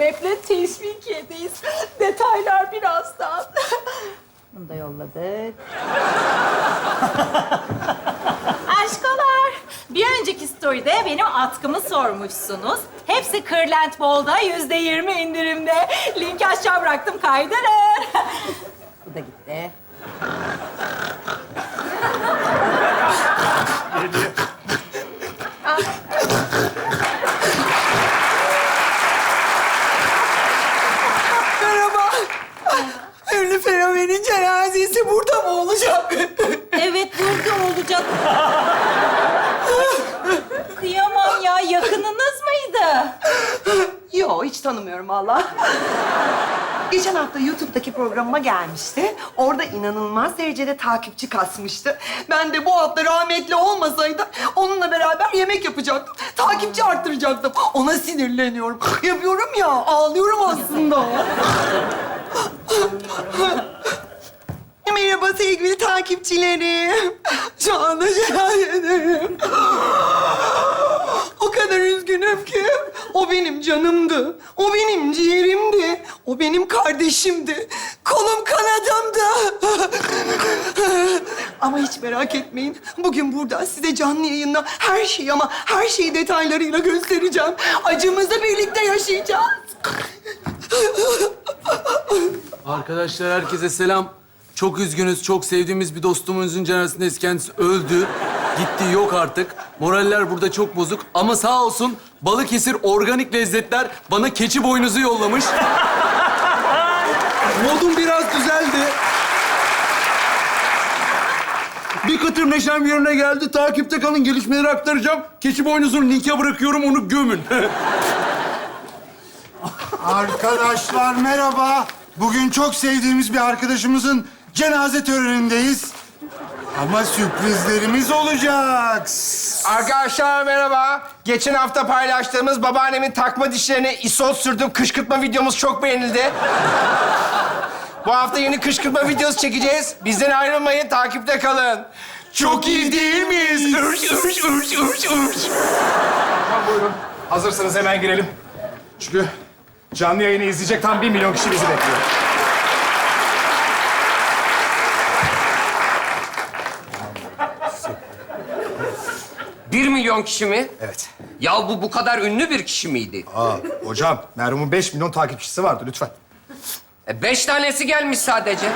sebeple teşvikiyedeyiz. Detaylar birazdan. Bunu da yolladık. Aşkolar, bir önceki story'de benim atkımı sormuşsunuz. Hepsi Kırlent Ball'da yüzde yirmi indirimde. Linki aşağı bıraktım, kaydırın. Bu da gitti. Merhaba. Ünlü fenomenin cenazesi burada mı olacak? Evet, burada olacak. Kıyamam ya, yakınınız mıydı? Yo, hiç tanımıyorum valla. Geçen hafta YouTube'daki programıma gelmişti. Orada inanılmaz derecede takipçi kasmıştı. Ben de bu hafta rahmetli olmasaydı onunla beraber yemek yapacaktım. Takipçi arttıracaktım. Ona sinirleniyorum. Yapıyorum ya, ağlıyorum aslında. Merhaba sevgili takipçilerim. Şu anda cenazedeyim. O kadar üzgünüm ki. O benim canımdı. O benim ciğerimdi. O benim kardeşimdi. Kolum kanadımdı. ama hiç merak etmeyin. Bugün burada size canlı yayınla her şeyi ama her şeyi detaylarıyla göstereceğim. Acımızı birlikte yaşayacağız. Arkadaşlar herkese selam. Çok üzgünüz. Çok sevdiğimiz bir dostumuzun cenazesindeyiz. Kendisi öldü. Gitti yok artık. Moraller burada çok bozuk. Ama sağ olsun Balıkesir Organik Lezzetler bana keçi boynuzu yollamış. Modum biraz düzeldi. Bir kıtır neşem yerine geldi. Takipte kalın. Gelişmeleri aktaracağım. Keçi boynuzunu linke bırakıyorum. Onu gömün. Arkadaşlar merhaba. Bugün çok sevdiğimiz bir arkadaşımızın cenaze törenindeyiz. Ama sürprizlerimiz olacak. Arkadaşlar merhaba. Geçen hafta paylaştığımız babaannemin takma dişlerine isot sürdüm kışkırtma videomuz çok beğenildi. Bu hafta yeni kışkırtma videosu çekeceğiz. Bizden ayrılmayın, takipte kalın. Çok iyi değil miyiz? Ürş, ürş, ürş, ürş, ürş. Tamam buyurun. Hazırsanız hemen girelim. Çünkü canlı yayını izleyecek tam bir milyon kişi bizi bekliyor. Bir milyon kişi mi? Evet. Ya bu bu kadar ünlü bir kişi miydi? Aa, hocam merhumun 5 milyon takipçisi vardı lütfen. E, beş tanesi gelmiş sadece.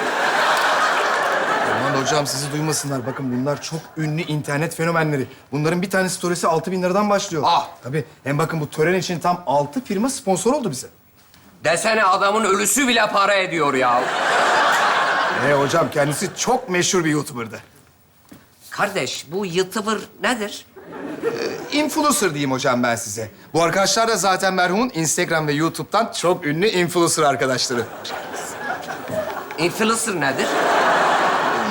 Aman hocam sizi duymasınlar. Bakın bunlar çok ünlü internet fenomenleri. Bunların bir tane storiesi 6 bin liradan başlıyor. Ah! Tabii. Hem bakın bu tören için tam 6 firma sponsor oldu bize. Desene adamın ölüsü bile para ediyor ya. E hocam kendisi çok meşhur bir YouTuber'dı. Kardeş bu YouTuber nedir? Influencer diyeyim hocam ben size. Bu arkadaşlar da zaten merhumun Instagram ve YouTube'dan çok ünlü influencer arkadaşları. Influencer nedir?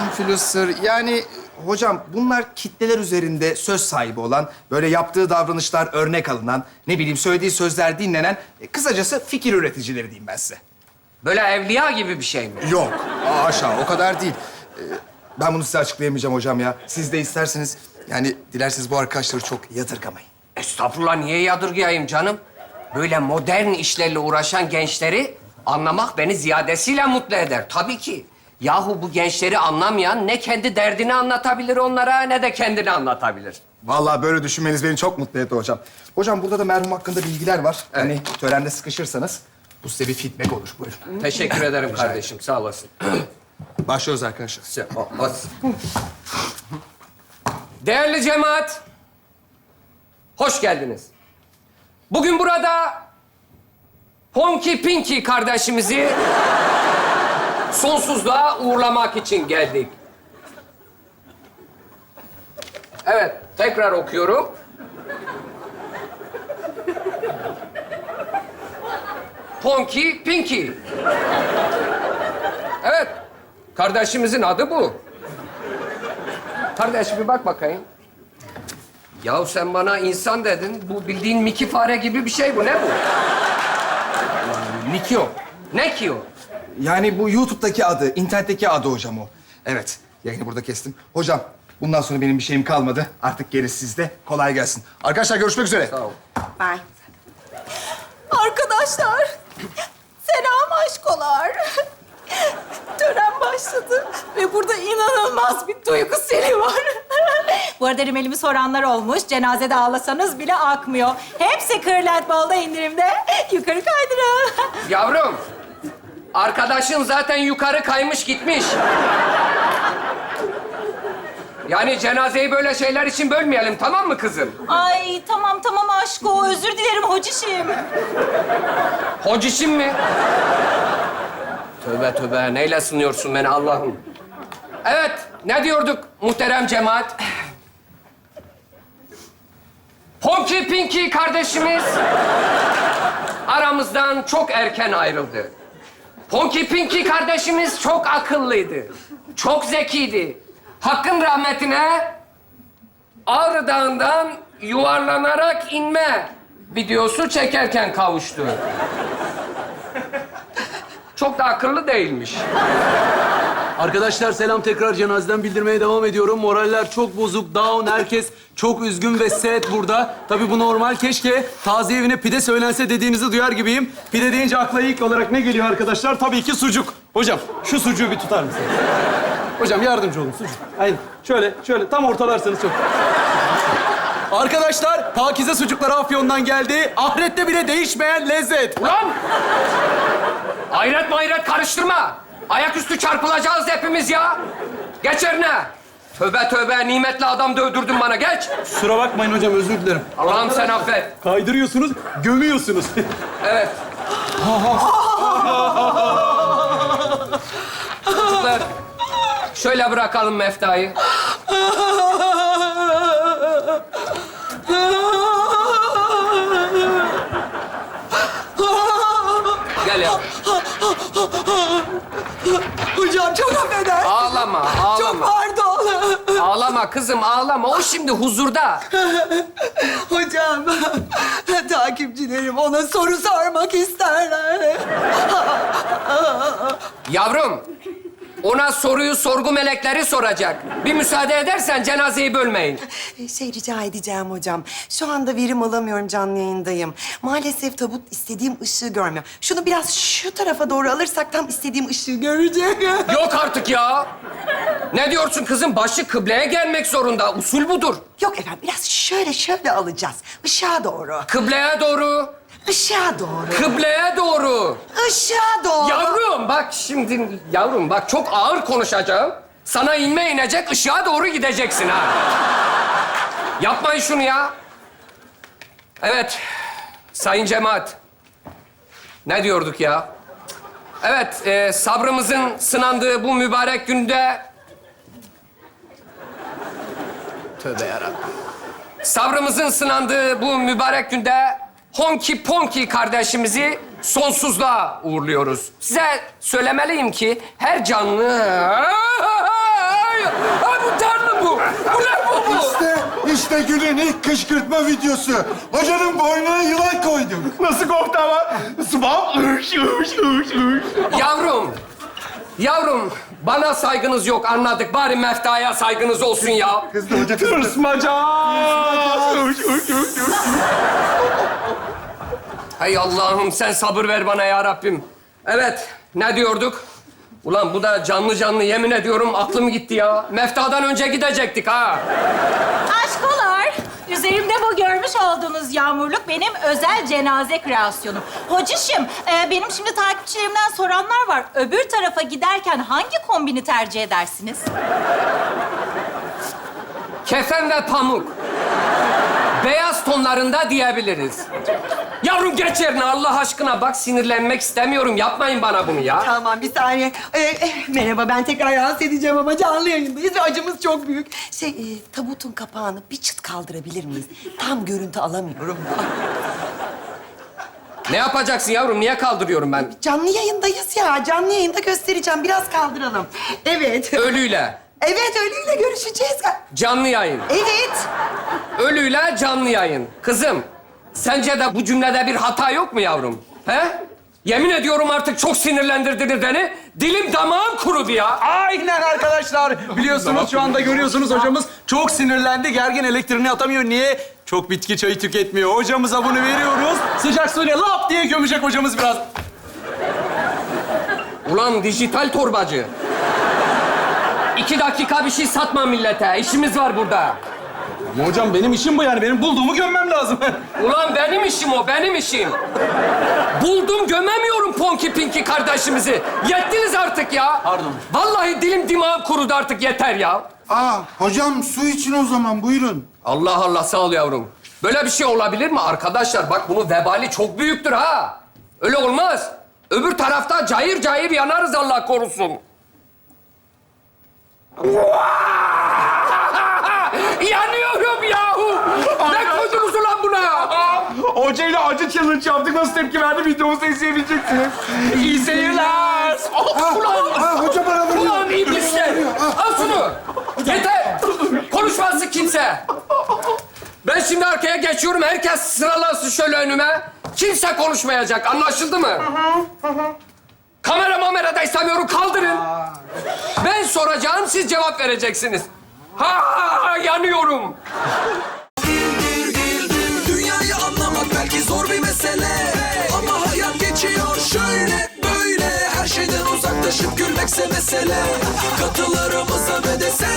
Influencer yani hocam bunlar kitleler üzerinde söz sahibi olan, böyle yaptığı davranışlar örnek alınan, ne bileyim söylediği sözler dinlenen, e, kısacası fikir üreticileri diyeyim ben size. Böyle evliya gibi bir şey mi? Yok, aşağı o kadar değil. Ee, Ben bunu size açıklayamayacağım hocam ya. Siz de isterseniz, yani dilerseniz bu arkadaşları çok yadırgamayın. Estağfurullah niye yadırgayayım canım? Böyle modern işlerle uğraşan gençleri anlamak beni ziyadesiyle mutlu eder. Tabii ki. Yahu bu gençleri anlamayan ne kendi derdini anlatabilir onlara ne de kendini anlatabilir. Vallahi böyle düşünmeniz beni çok mutlu etti hocam. Hocam burada da merhum hakkında bilgiler var. Hani törende sıkışırsanız bu size bir feedback olur. Buyurun. Teşekkür ederim kardeşim, sağ olasın. Başlıyoruz arkadaşlar. Sen-. Değerli cemaat, hoş geldiniz. Bugün burada Ponky Pinky kardeşimizi sonsuzluğa uğurlamak için geldik. Evet, tekrar okuyorum. Ponky Pinky. Evet, kardeşimizin adı bu. Kardeş bir bak bakayım. Ya sen bana insan dedin. Bu bildiğin Mickey fare gibi bir şey bu. Ne bu? Nikio. Ne ki o? Yani bu YouTube'daki adı, internetteki adı hocam o. Evet, yayını burada kestim. Hocam, bundan sonra benim bir şeyim kalmadı. Artık gerisi sizde. Kolay gelsin. Arkadaşlar görüşmek üzere. Sağ ol. Bye. Arkadaşlar, Selam aşkolar. Tören başladı ve burada inanılmaz bir duygu seli var. Bu arada rimelimi soranlar olmuş. Cenazede ağlasanız bile akmıyor. Hepsi Kırlent Ball'da indirimde. Yukarı kaydırın. Yavrum, arkadaşın zaten yukarı kaymış gitmiş. Yani cenazeyi böyle şeyler için bölmeyelim, tamam mı kızım? Ay tamam tamam aşko. Özür dilerim hocişim. Hocişim mi? Tövbe tövbe, neyle sınıyorsun beni Allah'ım? Evet, ne diyorduk muhterem cemaat? Honky Pinky kardeşimiz aramızdan çok erken ayrıldı. Honky Pinky kardeşimiz çok akıllıydı. Çok zekiydi. Hakkın rahmetine Ağrı Dağı'ndan yuvarlanarak inme videosu çekerken kavuştu. Çok da akıllı değilmiş. Arkadaşlar selam tekrar cenazeden bildirmeye devam ediyorum. Moraller çok bozuk, down, herkes çok üzgün ve sad burada. Tabii bu normal. Keşke taziye evine pide söylense dediğinizi duyar gibiyim. Pide deyince akla ilk olarak ne geliyor arkadaşlar? Tabii ki sucuk. Hocam şu sucuğu bir tutar mısın? Hocam yardımcı olun sucuk. Aynen. Şöyle, şöyle tam ortalarsanız çok. Arkadaşlar, Pakize sucukları Afyon'dan geldi. Ahirette bile değişmeyen lezzet. Ulan! Hayret mayret karıştırma. Ayaküstü çarpılacağız hepimiz ya. Geç yerine. Tövbe tövbe nimetli adam dövdürdün bana geç. Kusura bakmayın hocam, özür dilerim. Allah'ım sen affet. Kaydırıyorsunuz, gömüyorsunuz. Evet. Çocuklar şöyle bırakalım Mefta'yı. Gel ya. Çok affeder. Ağlama, Çok ağlama. pardon. Ağlama kızım, ağlama. O şimdi huzurda. Hocam, takipçilerim ona soru sormak isterler. Yavrum, ona soruyu sorgu melekleri soracak. Bir müsaade edersen cenazeyi bölmeyin. Şey rica edeceğim hocam. Şu anda verim alamıyorum canlı yayındayım. Maalesef tabut istediğim ışığı görmüyor. Şunu biraz şu tarafa doğru alırsak tam istediğim ışığı görecek. Yok artık ya. Ne diyorsun kızım? Başı kıbleye gelmek zorunda. Usul budur. Yok efendim biraz şöyle şöyle alacağız. Işığa doğru. Kıbleye doğru, Işığa doğru. kıbleye doğru. Işığa doğru. Yavrum bak şimdi, yavrum bak çok ağır konuşacağım. Sana inme inecek, ışığa doğru gideceksin ha. Yapmayın şunu ya. Evet, sayın cemaat. Ne diyorduk ya? Evet, e, sabrımızın sınandığı bu mübarek günde... Tövbe yarabbim. Sabrımızın sınandığı bu mübarek günde Honky Ponky kardeşimizi sonsuzluğa uğurluyoruz. Size söylemeliyim ki her canlı... Ay, ay bu tanrı bu. Bu ne bu bu? İşte, işte günün ilk kışkırtma videosu. Hocanın boynuna yılan koydum. Nasıl korktu ama? Sıvam. Yavrum, yavrum bana saygınız yok anladık. Bari meftaya saygınız olsun ya. Kızdı hoca kızdı. Hay Allah'ım sen sabır ver bana ya Rabbim. Evet, ne diyorduk? Ulan bu da canlı canlı yemin ediyorum aklım gitti ya. Meftadan önce gidecektik ha. Üzerimde bu görmüş olduğunuz yağmurluk benim özel cenaze kreasyonum. Hocişim, e, benim şimdi takipçilerimden soranlar var. Öbür tarafa giderken hangi kombini tercih edersiniz? Kefen ve pamuk. Beyaz tonlarında diyebiliriz. Yavrum geç yerine Allah aşkına. Bak sinirlenmek istemiyorum. Yapmayın bana bunu ya. Tamam bir saniye. Ee, eh, merhaba ben tekrar rahatsız edeceğim ama canlı yayındayız ve acımız çok büyük. Şey e, tabutun kapağını bir çıt kaldırabilir miyiz? Tam görüntü alamıyorum. Ne yapacaksın yavrum? Niye kaldırıyorum ben? Canlı yayındayız ya. Canlı yayında göstereceğim. Biraz kaldıralım. Evet. Ölüyle. Evet ölüyle görüşeceğiz. Canlı yayın. Evet. Ölüyle canlı yayın. Kızım, sence de bu cümlede bir hata yok mu yavrum? He? Yemin ediyorum artık çok sinirlendirdiniz beni. Dilim damağım kurudu ya. Aynen arkadaşlar. Biliyorsunuz şu anda görüyorsunuz hocamız çok sinirlendi. Gergin elektriğini atamıyor. Niye? Çok bitki çayı tüketmiyor. Hocamıza bunu veriyoruz. Sıcak suyla lap diye gömecek hocamız biraz. Ulan dijital torbacı. İki dakika bir şey satma millete. İşimiz var burada. Ama hocam benim işim bu yani. Benim bulduğumu gömmem lazım. Ulan benim işim o, benim işim. Buldum gömemiyorum Ponki Pinki kardeşimizi. Yettiniz artık ya. Pardon. Vallahi dilim dimağım kurudu artık yeter ya. Aa, hocam su için o zaman buyurun. Allah Allah sağ ol yavrum. Böyle bir şey olabilir mi arkadaşlar? Bak bunun vebali çok büyüktür ha. Öyle olmaz. Öbür tarafta cayır cayır yanarız Allah korusun. Yanıyorum yahu. Ne koydunuz ulan buna? Hocayla acı challenge yaptık. Nasıl tepki verdi videomuzu izleyebileceksiniz. İyi seyirler. Oh, ulan. Hoca bana vuruyor. Ulan iblisler! Al şunu! Yeter! Konuşmasın kimse! Ben şimdi arkaya geçiyorum. Herkes sıralansın şöyle önüme. Kimse konuşmayacak. Anlaşıldı mı? Kamera mamera da istemiyorum. Kaldırın. Ben soracağım, siz cevap vereceksiniz. Ha, yanıyorum. kimse mesele. Katılarımıza ve desen